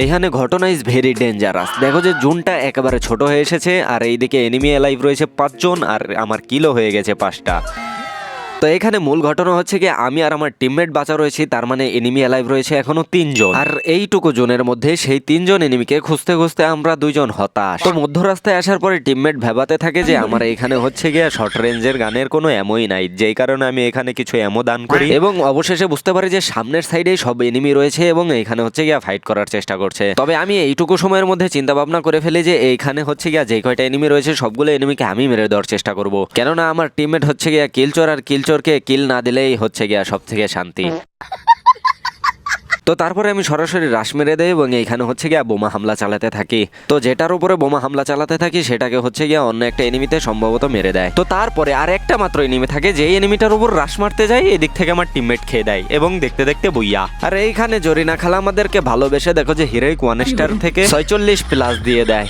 এইখানে ঘটনা is very dangerous দেখো যে জুনটা একেবারে ছোট হয়ে এসেছে, আর এইদিকে এনিমি লাইভ রয়েছে পাঁচজন, আর আমার কিলো হয়ে গেছে পাঁচটা। তো এখানে মূল ঘটনা হচ্ছে কি আমি আর আমার টিমমেট বাঁচা রয়েছি, তার মানে এনিমি অ্যালাইভ রয়েছে এখনও তিনজন। আর এইটুকু জোনের মধ্যে সেই তিনজন এনিমিকে খুঁজতে খুঁজতে আমরা দুইজন হতাশ। তো মধ্য রাস্তায় আসার পরে টিমমেট ভেবাতে থাকে যে, আমার এখানে হচ্ছে গিয়ে শর্ট রেঞ্জের গানের কোনো এমোই নাই, যেই কারণে আমি এখানে কিছু এমো দান করি। এবং অবশেষে বুঝতে পারি যে, সামনের সাইডে সব এনিমি রয়েছে এবং এখানে হচ্ছে গিয়া ফাইট করার চেষ্টা করছে। তবে আমি এইটুকু সময়ের মধ্যে চিন্তা ভাবনা করে ফেলি যে, এইখানে হচ্ছে গিয়া যে কয়টা এনিমি রয়েছে, সবগুলো এনিমিকে আমি মেরে দেওয়ার চেষ্টা করব। কেননা আমার টিমমেট হচ্ছে গিয়া কিলচর আর কিলচোরকে কিল না দিলেই হচ্ছে গিয়া সব থেকে শান্তি। তো তারপরে আমি সরাসরি রাশ মেরে দেয় এবং এইখানে হচ্ছে গিয়া বোমা হামলা চালাতে থাকি। তো যেটার উপরে বোমা হামলা চালাতে থাকি সেটাকে হচ্ছে গিয়া অন্য একটা এনিমিতে সম্ভবত মেরে দেয়। তো তারপরে আর একটা মাত্র এনিমি থাকে যে এনিমিটার উপর রাশ মারতে যাই এদিক থেকে আমার টিমমেট খেয়ে দেয় এবং দেখতে দেখতে বইয়া। আর এইখানে জরিনা খালা আমাদেরকে ভালোবেসে দেখো যে হিরোইক ওয়ান স্টার থেকে ছয়চল্লিশ প্লাস দিয়ে দেয়।